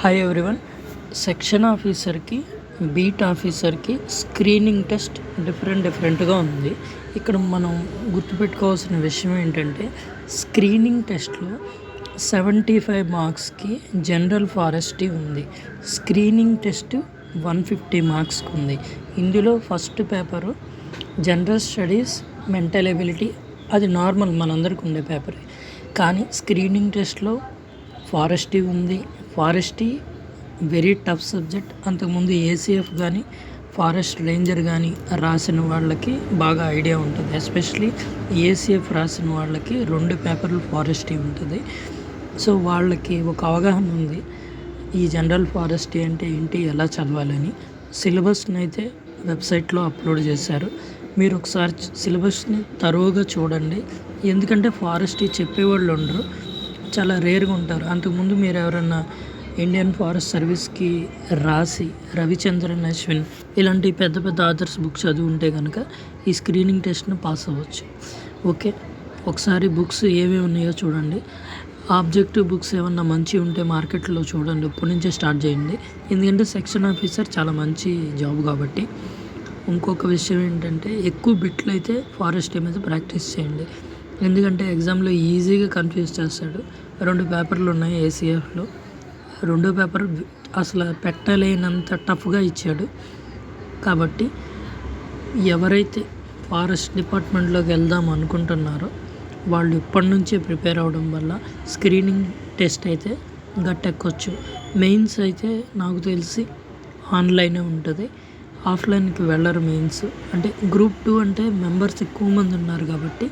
Hi everyone section ఆఫీసర్కి beat ఆఫీసర్కి screening test different డిఫరెంట్గా ఉంది. ఇక్కడ మనం గుర్తుపెట్టుకోవాల్సిన విషయం ఏంటంటే స్క్రీనింగ్ టెస్ట్లో సెవెంటీ ఫైవ్ మార్క్స్కి జనరల్ ఫారెస్టీ ఉంది. స్క్రీనింగ్ టెస్ట్ వన్ ఫిఫ్టీ మార్క్స్కి ఉంది. ఇందులో first paper general studies mental ability అది నార్మల్ మనందరికి ఉండే పేపరే కానీ స్క్రీనింగ్ టెస్ట్లో ఫారెస్టీ ఉంది ఫారెస్టీ వెరీ టఫ్ సబ్జెక్ట్. అంతకుముందు ఏసీఎఫ్ కానీ ఫారెస్ట్ రేంజర్ కానీ రాసిన వాళ్ళకి బాగా ఐడియా ఉంటుంది. ఎస్పెషలీ ఏసీఎఫ్ రాసిన వాళ్ళకి రెండు పేపర్లు ఫారెస్టీ ఉంటుంది. సో వాళ్ళకి ఒక అవగాహన ఉంది. ఈ జనరల్ ఫారెస్టీ అంటే ఏంటి ఎలా చదవాలని. సిలబస్ని అయితే వెబ్సైట్లో అప్లోడ్ చేశారు. మీరు ఒకసారి సిలబస్ని తరువుగా చూడండి. ఎందుకంటే ఫారెస్టీ చెప్పేవాళ్ళు ఉండరు. చాలా రేర్గా ఉంటారు. అంతకుముందు మీరు ఎవరన్నా ఇండియన్ ఫారెస్ట్ సర్వీస్కి రాసి రవిచంద్రన్ అశ్విన్ ఇలాంటి పెద్ద పెద్ద ఆథర్స్ బుక్స్ చదివి ఉంటే కనుక ఈ స్క్రీనింగ్ టెస్ట్ను పాస్ అవ్వచ్చు. ఓకే? ఒకసారి బుక్స్ ఏమేమి ఉన్నాయో చూడండి. ఆబ్జెక్టివ్ బుక్స్ ఏమన్నా మంచి ఉంటే మార్కెట్లో చూడండి. ఇప్పటి నుంచే స్టార్ట్ చేయండి. ఎందుకంటే సెక్షన్ ఆఫీసర్ చాలా మంచి జాబ్ కాబట్టి. ఇంకొక విషయం ఏంటంటే ఎక్కువ బిట్లు అయితే ఫారెస్ట్ మీద ప్రాక్టీస్ చేయండి. ఎందుకంటే ఎగ్జామ్లో ఈజీగా కన్ఫ్యూజ్ చేస్తాడు. రెండు పేపర్లు ఉన్నాయి ఏసీఎఫ్లో రెండో పేపర్ అసలు పెట్టలేనంత టఫ్గా ఇచ్చాడు. కాబట్టి ఎవరైతే ఫారెస్ట్ డిపార్ట్మెంట్లోకి వెళ్దాం అనుకుంటున్నారో వాళ్ళు ఇప్పటి నుంచే ప్రిపేర్ అవ్వడం వల్ల స్క్రీనింగ్ టెస్ట్ అయితే గట్టెక్కొచ్చు. మెయిన్స్ అయితే నాకు తెలిసి ఆన్లైనే ఉంటుంది. ఆఫ్లైన్కి వెళ్ళరు మెయిన్స్. అంటే గ్రూప్ టూ అంటే మెంబర్స్ ఎక్కువ మంది ఉన్నారు కాబట్టి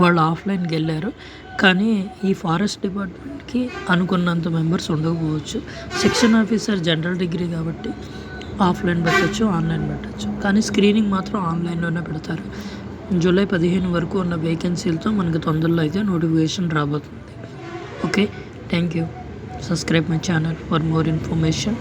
వాళ్ళు ఆఫ్లైన్కి వెళ్ళారు. కానీ ఈ ఫారెస్ట్ డిపార్ట్మెంట్కి అనుకున్నంత మెంబర్స్ ఉండకపోవచ్చు. సెక్షన్ ఆఫీసర్ జనరల్ డిగ్రీ కాబట్టి ఆఫ్లైన్ పెట్టచ్చు ఆన్లైన్ పెట్టచ్చు. కానీ స్క్రీనింగ్ మాత్రం ఆన్లైన్లోనే పెడతారు. జూలై పదిహేను వరకు ఉన్న వేకెన్సీలతో మనకి తొందరలో అయితే నోటిఫికేషన్ రాబోతుంది. Okay? Thank you subscribe my channel for more information.